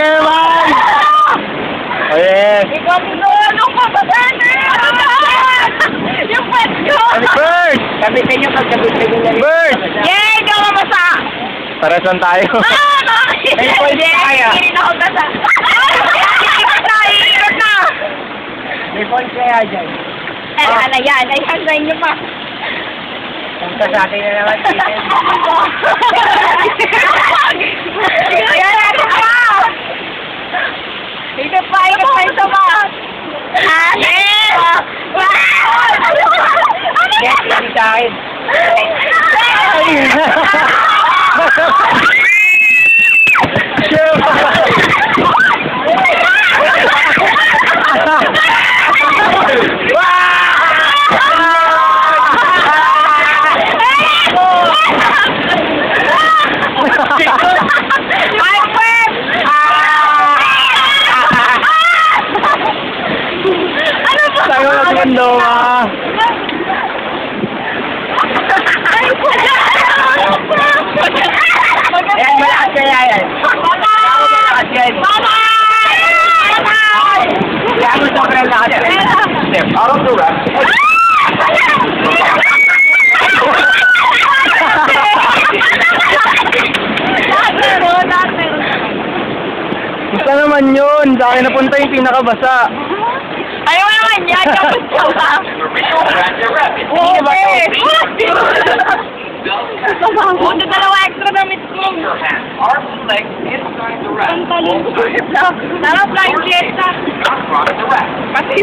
Yeah, man! Oh, yes! Ikaw, ano ko ba? Ano Yung pet ko! Bird! Kapitin nyo pag kapitin nyo na rin. Bird! Yeah, ikaw mamasa! Pares lang tayo. Ah, bakit? May point kaya. Hindi na ako tasa. Ikot na, ikot na! May point kaya dyan. Eh, ah. ano yan? Ayan na inyo pa. Punta sa akin na naman. Ayan! Tayo lang mundo, ah. Ay, Yan, malakas kaya yan. Malakas yan. Kaya mo sobrang lakas yan. Of the rest. Gusto naman yun. Sa akin napunta yung pinakabasa. Ayaw naman niya, tapos dalawa extra na miss ko. Ang talong. Kasi,